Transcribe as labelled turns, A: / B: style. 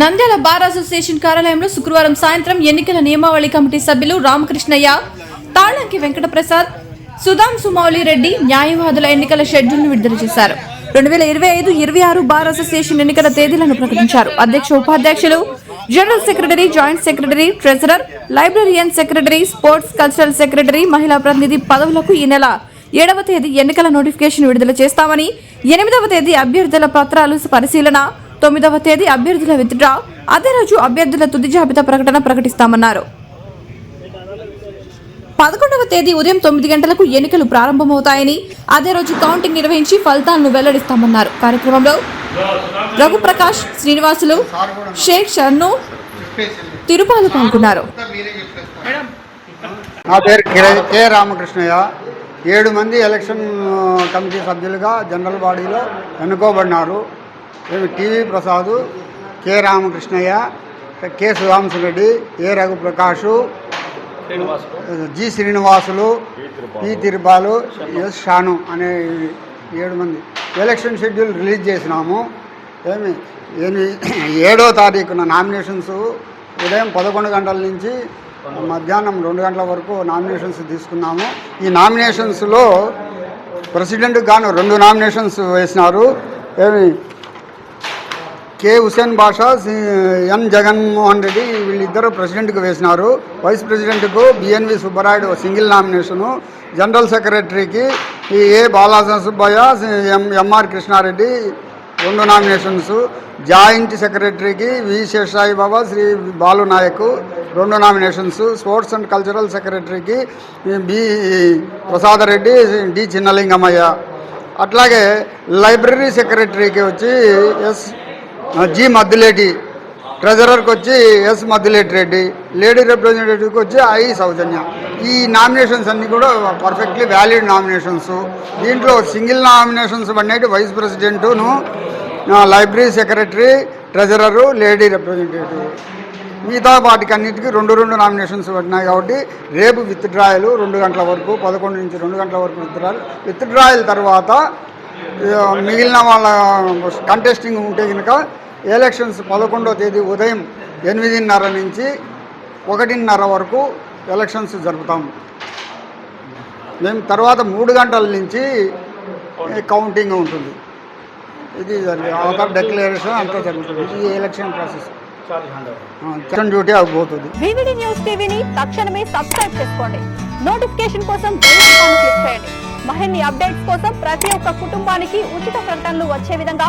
A: Nandyal bar association కార్యాలయంలో శుక్రవారం సాయంత్రం ఎన్నికల నియమావళి కమిటీ సభ్యులు రామకృష్ణయ్య తాళంకి వెంకటప్రసాద్ సుధాం సుమౌలి రెడ్డి న్యాయవాదుల ఎన్నికల షెడ్యూల్ను విడుదల చేశారు. రెండు వేల ఇరవై ఐదు ఇరవై ఆరు బార్ అసోసియేషన్ ఎన్నికల తేదీలను ప్రకటించారు. అధ్యక్ష ఉపాధ్యక్షులు general secretary joint secretary treasurer librarian secretary sports cultural secretary మహిళా ప్రతినిధి పదవులకు ఈ నెల ఏడవ తేదీ ఎన్నికల నోటిఫికేషన్ విడుదల చేస్తామని ఎనిమిదవ తేదీ అభ్యర్థుల పత్రాలు పరిశీలన తొమ్మిదవ తేదీ అభ్యర్థుల విత్డ్రా. అదే రోజు అభ్యర్థుల తుది జాబితా ప్రకటన ప్రకటిస్తామన్నారు. పదకొండవ తేదీ ఉదయం తొమ్మిది గంటలకు ఎన్నికలు ప్రారంభమవుతాయని అదే రోజు కౌంటింగ్ నిర్వహించి ఫలితాలను వెల్లడిస్తామన్నారు. కార్యక్రమంలో రఘుప్రకాష్ శ్రీనివాసులు షేక్ షర్ను తిరుపాలు పాల్గొన్నారు.
B: నా పేరు కె- రామకృష్ణయ్య. ఏడు మంది ఎలక్షన్ కమిటీ సభ్యులుగా జనరల్ బాడీలో ఎన్నుకోబడినారు. ఏమి TV Prasad K Ramakrishnaiah K Sudhanshu Reddy A Raghuprakash G Srinivasulu P Tirupalu S Shanu అనే ఏడు మంది. ఎలక్షన్ షెడ్యూల్ రిలీజ్ చేసినాము. ఏమి? ఎని ఏడో తారీఖున నామినేషన్స్ ఉదయం పదకొండు గంటల నుంచి మధ్యాహ్నం రెండు గంటల వరకు నామినేషన్స్ తీసుకున్నాము. ఈ నామినేషన్స్లో ప్రెసిడెంట్ గాను రెండు నామినేషన్స్ వేసినారు. ఏమి? K. Hussain Basha M N. Jaganmohan Reddy వీళ్ళిద్దరూ ప్రెసిడెంట్కి వేసినారు. Vice ప్రెసిడెంట్కు BNV Subbarayudu single nomination. General సెక్రటరీకి ఈ A. Balaji Subbaiah M. MR Krishnareddy రెండు నామినేషన్స్. జాయింట్ సెక్రటరీకి వి. శేషాయి బాబా శ్రీ. బాలు నాయక్ రెండు నామినేషన్స్. స్పోర్ట్స్ అండ్ కల్చరల్ సెక్రటరీకి బి. ప్రసాదరెడ్డి డి. చిన్నలింగమయ్య. అట్లాగే లైబ్రరీ సెక్రటరీకి వచ్చి ఎస్. జి మద్దులేటి ట్రెజరర్కి వచ్చి ఎస్ మద్దులేటి రెడ్డి లేడీ రిప్రజెంటేటివ్కి వచ్చి ఐ సౌజన్య. ఈ నామినేషన్స్ అన్నీ కూడా పర్ఫెక్ట్లీ వ్యాలిడ్ నామినేషన్స్ దీంట్లో సింగిల్ నామినేషన్స్ పడినట్టు vice ప్రెసిడెంటును library secretary treasurer lady representative మిగతా వాటికి అన్నిటికీ రెండు రెండు నామినేషన్స్ పడినాయి కాబట్టి రేపు విత్ డ్రాయలు రెండు గంటల వరకు పదకొండు నుంచి రెండు గంటల వరకు విత్డ్రాయలు విత్ డ్రాయల్ తర్వాత మిగిలిన వాళ్ళ కంటెస్టింగ్ ఉంటే కనుక ఎలక్షన్స్ పదకొండో తేదీ ఉదయం ఎనిమిదిన్నర నుంచి ఒకటిన్నర వరకు ఎలక్షన్స్ జరుపుతాము మేము తర్వాత మూడు గంటల నుంచి కౌంటింగ్ ఉంటుంది. ఇది జరిగే అవతల డెక్లరేషన్ అంతా జరుగుతుంది. ఇది ఎలక్షన్ ప్రాసెస్. డ్యూటీ అయిపోతుంది.
C: వివిడి న్యూస్ టీవీని తక్షణమే సబ్స్క్రైబ్ చేసుకోండి. నోటిఫికేషన్ కోసం బెల్ క్లిక్ చేయండి. మరిన్ని అప్డేట్స్ కోసం ప్రతి ఒక్క కుటుంబానికి ఉచిత ప్రకటనలు వచ్చే విధంగా